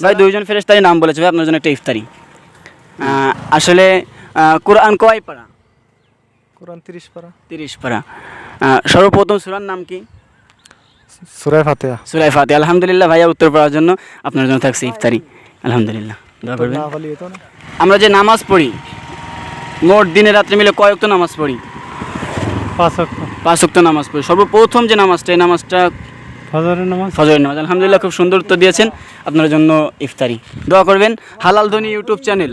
ভাই দুইজন ফেরেস্তারি নাম বলেছে ভাই আপনার জন্য একটা ইফতারি। আসলে কোরআন কয় পারা? কোরআন তিরিশ পারা। তিরিশ পারা। সর্বপ্রথম সুরার নাম কি? সুরায় ফাতেহা। সুরাই ফাতে আলহামদুলিল্লাহ ভাইয়া উত্তর পাওয়ার জন্য আপনার জন্য থাকছে ইফতারি। আলহামদুলিল্লাহ। আমরা যে নামাজ পড়ি মোট দিনে রাত্রে মিলে কয়েকটা নামাজ পড়ি? পাঁচ পাঁচ নামাজ পড়ি। সর্বপ্রথম যে নামাজটা এই নামাজটা ফজরের নামাজ? ফজরের নামাজ আলহামদুলিল্লাহ খুব সুন্দর উত্তর দিয়েছেন। আপনার জন্য ইফতারি। দোয়া করবেন হালাল ধনী ইউটিউব চ্যানেল।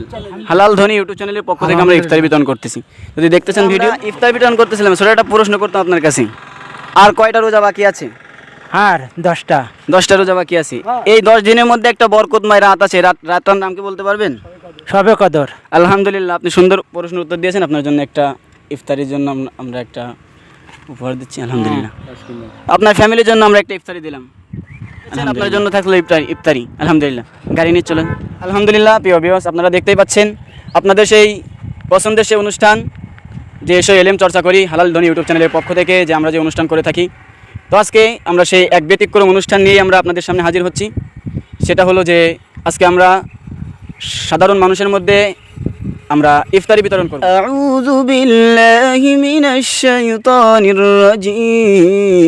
হালাল ধনী ইউটিউব চ্যানেলের পক্ষ থেকে আমরা ইফতারি বিতরণ করতেছি। যদি দেখতেছেন ভিডিও ইফতারি বিতরণ করতেছিলাম সেটা একটা প্রশ্ন করতাম আপনার কাছে। আর কয়টা রোজা বাকি আছে? আর দশটা। দশটা রোজা বাকি আছে। এই দশ দিনের মধ্যে একটা বরকতময় রাত আছে। রাত রাতটার নাম কি বলতে পারবেন? সবে কদর। আলহামদুলিল্লাহ আপনি সুন্দর প্রশ্ন উত্তর দিয়েছেন। আপনার জন্য একটা ইফতারির জন্য আমরা একটা উপহার দিচ্ছি আলহামদুলিল্লাহ। আপনার ফ্যামিলির জন্য আমরা একটা ইফতারি দিলাম। আপনার জন্য থাকল ইফতারি ইফতারি আলহামদুলিল্লাহ। গাড়ি নিয়ে চলেন। আলহামদুলিল্লাহ প্রিয় বিয়স আপনারা দেখতেই পাচ্ছেন আপনাদের সেই পছন্দের সেই অনুষ্ঠান যে সেই এলএম চর্চা করি হালাল ধনী ইউটিউব চ্যানেলের পক্ষ থেকে যে আমরা যে অনুষ্ঠান করে থাকি। তো আজকে আমরা সেই এক ব্যতিক্রম অনুষ্ঠান নিয়ে আমরা আপনাদের সামনে হাজির হচ্ছি। সেটা হলো যে আজকে আমরা সাধারণ মানুষের মধ্যে আমরা ইফতারি বিতরণ করব আউযু বিল্লাহি মিনাশ শাইতানির রাজিম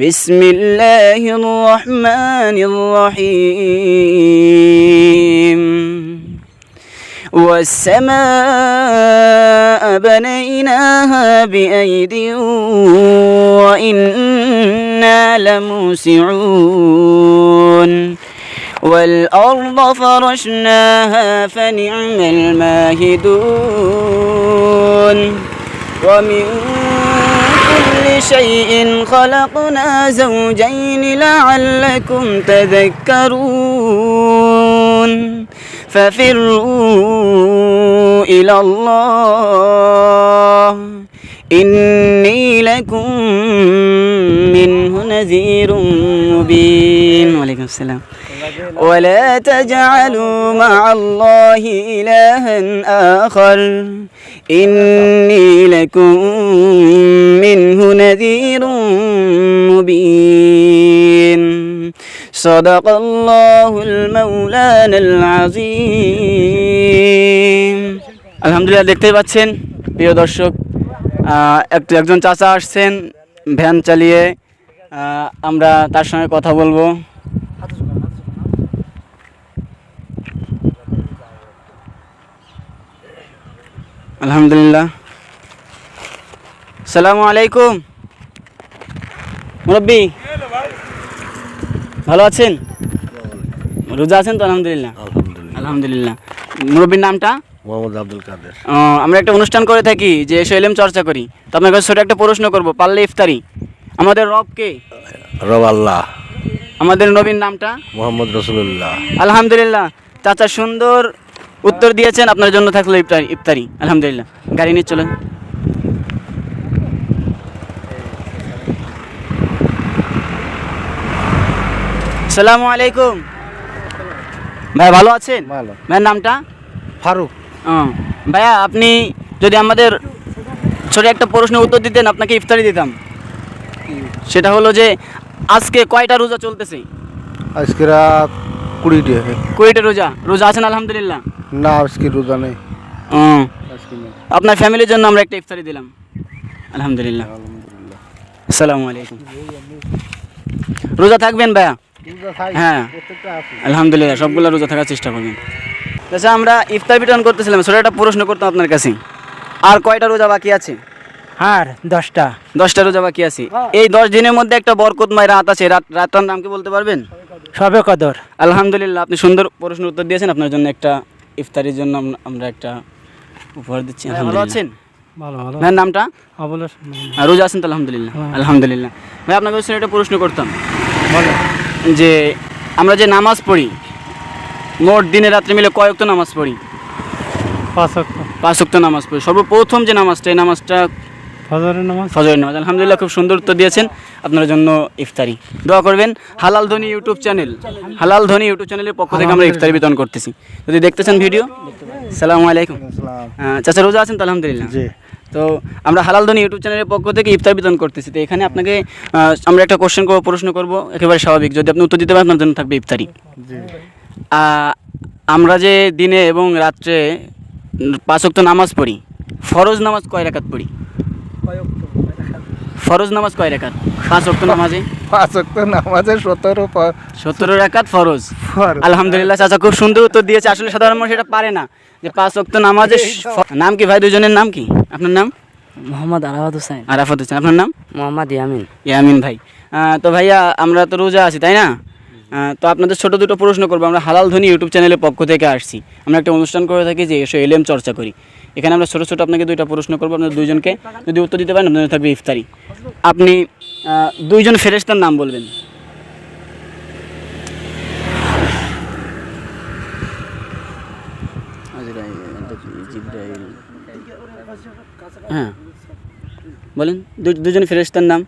বিসমিল্লাহির রহমানির রহিম والسماء بنيناها بأيد وإنا لموسعون والأرض فرشناها فنعم الماهدون. ومن كل شيء خلقنا زوجين لعلكم تذكرون. ففروا إلى الله. إني لكم منه نذير مبين وعليكم السلام ولا تجعلوا مع الله إلها آخر إني لكم منه نذير مبين صدق الله المولانا العظيم আলহামদুলিল্লাহ দেখতেই পাচ্ছেন প্রিয় দর্শক আহ, একটু একজন চাচা আসছেন ভ্যান চালিয়ে আহ, আমরা তার সঙ্গে কথা বলব। আলহামদুলিল্লাহ। সালামু আলাইকুম। মুরব্বী ভালো আছেন? রোজা আছেন তো? আলহামদুলিল্লাহ। আলহামদুলিল্লাহ। মুরব্বীর নামটা? মোহাম্মদ আব্দুল কাদের। আমরা একটা অনুষ্ঠান করে থাকি যে এসএলএম চর্চা করি। তো আপনার কাছে ছোট একটা প্রশ্ন করব পারলে ইফতারি। আমাদের রব কে? রব আল্লাহ। আমাদের নবীর নামটা? মোহাম্মদ রসুল্লাহ আলহামদুলিল্লাহ। চাচা সুন্দর উত্তর দিয়েছেন আপনার জন্য থাকল ইফতারি ইফতারি। আলহামদুলিল্লাহ। গাড়ি নিয়ে চলেন। সালামু আলাইকুম। ভাই ভালো আছেন? ভালো। ভাইয়ের নামটা? ফারুক। ভাইয়া আপনি যদি আমাদের ছোট একটা প্রশ্নের উত্তর দিতেন আপনাকে ইফতারি দিতাম। সেটা হলো যে আজকে কয়টা রোজা চলতেছে? আজকে রাত কুড়ি টাকা কুড়িটা রোজা? রোজা আছেন আলহামদুলিল্লাহ? না আজকে রোজা নেই। আপনার ফ্যামিলির জন্য আমরা একটা ইফতারি দিলাম। আলহামদুলিল্লাহ। আসসালামু আলাইকুম। রোজা থাকবেন ভাইয়া? হ্যাঁ। আলহামদুলিল্লাহ সবগুলো রোজা থাকার চেষ্টা করবেন। আচ্ছা আমরা ইফতার বিতরণ করতেছিলাম ছোটো একটা প্রশ্ন করতাম আপনার কাছে। আর কয়টা রোজা বাকি আছে? আর দশটা। দশটা রোজা বাকি আছে। এই দশ দিনের মধ্যে একটা বরকতময় রাত আছে। রাত রাতটার নাম কি বলতে পারবেন? সবে কদর। আলহামদুলিল্লাহ আপনি সুন্দর প্রশ্ন উত্তর দিয়েছেন। আপনার জন্য একটা ইফতারির জন্য আমরা একটা উপহার দিচ্ছি। ভালো আছেন? ভালো ভালো। নামটা? আর রোজা আছেন তো? আলহামদুলিল্লাহ। আলহামদুলিল্লাহ। ভাই আপনাকে একটা প্রশ্ন করতাম। যে আমরা যে নামাজ পড়ি মোট দিনে রাত্রে মিলে কয়েকটা নামাজ পড়ি? পাঁচ পাঁচ ওয়াক্ত নামাজ পড়ি। সর্বপ্রথম যে নামাজটা এই নামাজটা ফজরের নামাজ? ফজরের নামাজ আলহামদুলিল্লাহ খুব সুন্দর উত্তর দিয়েছেন। আপনার জন্য ইফতারি। দোয়া করবেন হালাল ধনী ইউটিউব চ্যানেল। হালাল ধনী ইউটিউব চ্যানেলের পক্ষ থেকে আমরা ইফতারি বিতরণ করতেছি। যদি দেখতেছেন ভিডিও সালামু আলাইকুম। চাচা রোজা আছেন তো আলহামদুলিল্লাহ? তো আমরা হালাল ধনী ইউটিউব চ্যানেলের পক্ষ থেকে ইফতার বিতরণ করতেছি। তো এখানে আপনাকে আমরা একটা কোশ্চেন করব প্রশ্ন করব। একেবারে স্বাভাবিক। যদি আপনি উত্তর দিতে পারেন আপনার জন্য থাকবে ইফতারি। আমরা যে দিনে এবং রাত্রে পাঁচ ওয়াক্ত নামাজ পড়ি ফরজ নামাজ কয় রাকাত পড়ি? ফরজ নামাজ কয় রাকাত পাঁচ ওয়াক্ত নামাজে? পাঁচ ওয়াক্ত নামাজে সতেরো সতেরো রাকাত ফরজ। আলহামদুলিল্লাহ চাচা খুব সুন্দর উত্তর দিয়েছে। আসলে সাধারণ মানুষ এটা পারে না যে পাঁচ ওয়াক্ত নামাজে নাম কি ভাই দুজনের নাম কি? আপনার নাম? মোহাম্মদ আলাহাদ হোসেন। আরাফাত হোসেন। আপনার নাম? মোহাম্মদ ইয়ামিন। ইয়ামিন ভাই। তো ভাইয়া আমরা তো রোজা আছি তাই না? তো আপনাদের ছোট দুটো প্রশ্ন করব। আমরা হালাল ধ্বনি ইউটিউব চ্যানেলের পক্ষ থেকে আসছি। আমরা একটা অনুষ্ঠান করে থাকি যে এসে এলএম চর্চা করি। এখানে আমরা ছোটো ছোটো আপনাকে দুইটা প্রশ্ন করব। আপনাদের দুইজনকে যদি উত্তর দিতে পারেন আপনাদের থাকবে ইফতারি। আপনি দুইজন ফেরেস্তার নাম বলবেন। হ্যাঁ। বলেন দুজন ফেরেস্তার নাম।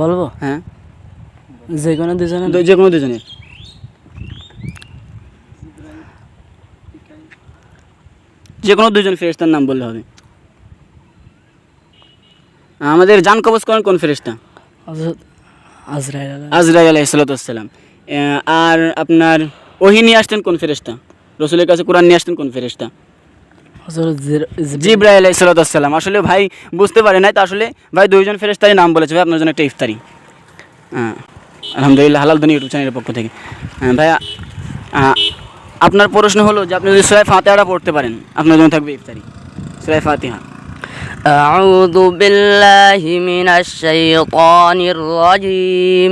বলব? হ্যাঁ। যে কোনো দুজনে যে কোনো দুজনের। যে কোনো দুজন ফেরেস্তার নাম বললে হবে। আমাদের জান কবজ করেন কোন ফেরেস্তা আজরাইল আজরাই আলাইসালাতাম আর আপনার ওহি নিয়ে আসতেন কোন ফেরেস্তা রসুলের কাছে কোরআন নিয়ে আসতেন কোন ফেরেস্তা জিব্রাহ আলাইসালাতাম আসলে ভাই বুঝতে পারে নাই তো আসলে ভাই দুইজন ফেরেস্তারই নাম বলেছে। ভাই আপনার জন্য একটা ইফতারি। হ্যাঁ আলহামদুলিল্লাহ হালাল দুনি ইউটিউব চ্যানেলের পক্ষ থেকে। হ্যাঁ, ভাইয়া আহ, আপনার প্রশ্ন হলো যে আপনি যদি সুরাই ফাতেহাটা পড়তে পারেন আপনার জন্য থাকবে ইফতারি সুরাই ফাতিহা أعوذ بالله من الشيطان الرجيم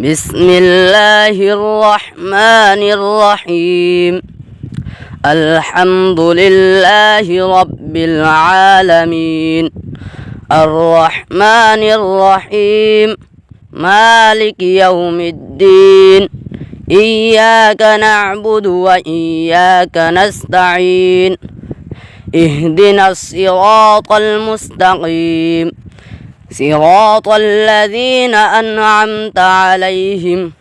بسم الله الرحمن الرحيم الحمد لله رب العالمين الرحمن الرحيم مالك يوم الدين إياك نعبد وإياك نستعين اهدنا الصراط المستقيم صراط الذين أنعمت عليهم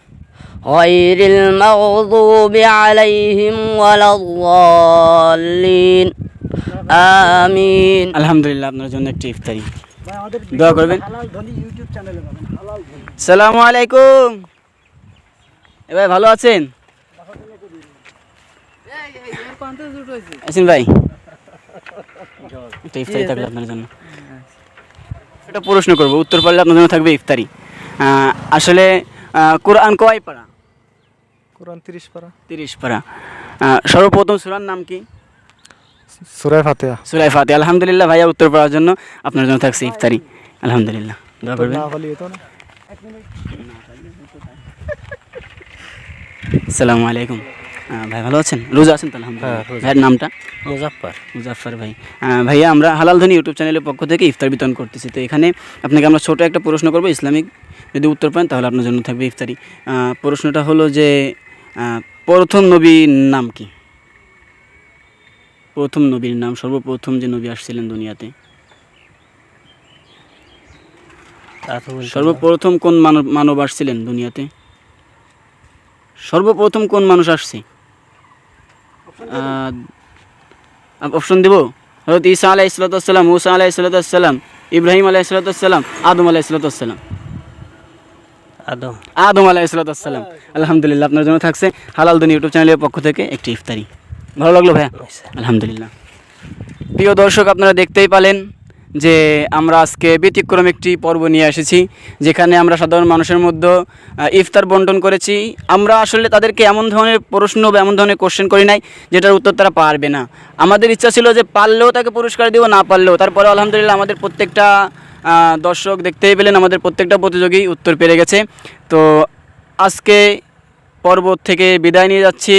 غير المغضوب عليهم ولا الضالين آمين আলহামদুলিল্লাহ আপনার জন্য একটি ইফতারি দোয়া করবেন সালামু আলাইকুম এ ভাই ভালো আছেন? আছেন ভাই। একটা ইফতারি থাকবে আপনার জন্য। একটা প্রশ্ন করব উত্তর পারলে আপনার জন্য থাকবে ইফতারি। আসলে কোরআন কয় পারা? কোরআন তিরিশ পারা। তিরিশ পারা। সর্বপ্রথম সুরার নাম কি? সুরায় ফাতেহা। সুরাই ফাতে আলহামদুলিল্লাহ ভাইয়া উত্তর পাওয়ার জন্য আপনার জন্য থাকছে ইফতারি। আলহামদুলিল্লাহ। দোয়া করবেন। আসসালামু আলাইকুম। ভাই ভালো আছেন? রোজা আছেন তো আলহামদুলিল্লাহ। ভাইয়ের নামটা? মুজাফফর। মুজাফর ভাই। ভাইয়া আমরা হালাল ধনী ইউটিউব চ্যানেলের পক্ষ থেকে ইফতার বিতরণ করতেছি। তো এখানে আপনাকে আমরা ছোট একটা প্রশ্ন করব ইসলামিক যদি উত্তর পান তাহলে আপনার জন্য থাকবে ইফতারি। প্রশ্নটা হলো যে প্রথম নবীর নাম কি? প্রথম নবীর নাম সর্বপ্রথম যে নবী আসছিলেন দুনিয়াতে। সর্বপ্রথম কোন মানব মানব আসছিলেন দুনিয়াতে? সর্বপ্রথম কোন মানুষ আসছে? অপশন দিব? হজরত ঈসা আলাহ ইসলাতাম মুসা আলাহ ইসলাতাম ইব্রাহিম আলাহ ইসলাতাম আদম আলাহ ইসলাতাম আদম। আদম আলাহ ইসলাতাম আলহামদুলিল্লাহ আপনার জন্য থাকছে হালাল দুন ইউটিউব চ্যানেলের পক্ষ থেকে একটি ইফতারি। ভালো লাগল ভাইয়া? আলহামদুলিল্লাহ। প্রিয় দর্শক আপনারা দেখতেই পালেন যে আমরা আজকে ব্যতিক্রম একটি পর্ব নিয়ে এসেছি, যেখানে আমরা সাধারণ মানুষের মধ্যে ইফতার বন্টন করেছি। আমরা আসলে তাদেরকে এমন ধরনের প্রশ্ন বা এমন ধরনের কোশ্চেন করি নাই, যেটার উত্তর তারা পারবে না। আমাদের ইচ্ছা ছিল যে পারলেও তাকে পুরস্কার দিব, না পারলেও। তারপরে আলহামদুলিল্লাহ আমাদের প্রত্যেকটা দর্শক দেখতেই পেলেন, আমাদের প্রত্যেকটা প্রতিযোগী উত্তর পেরে গেছে। তো আজকে পর্ব থেকে বিদায় নিয়ে যাচ্ছি।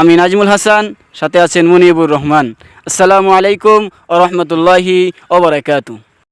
আমি নাজমুল হাসান সাথে আছেন মুনিবুর রহমান। আসসালামু আলাইকুম ও রহমতুল্লাহি ওবরাকাতু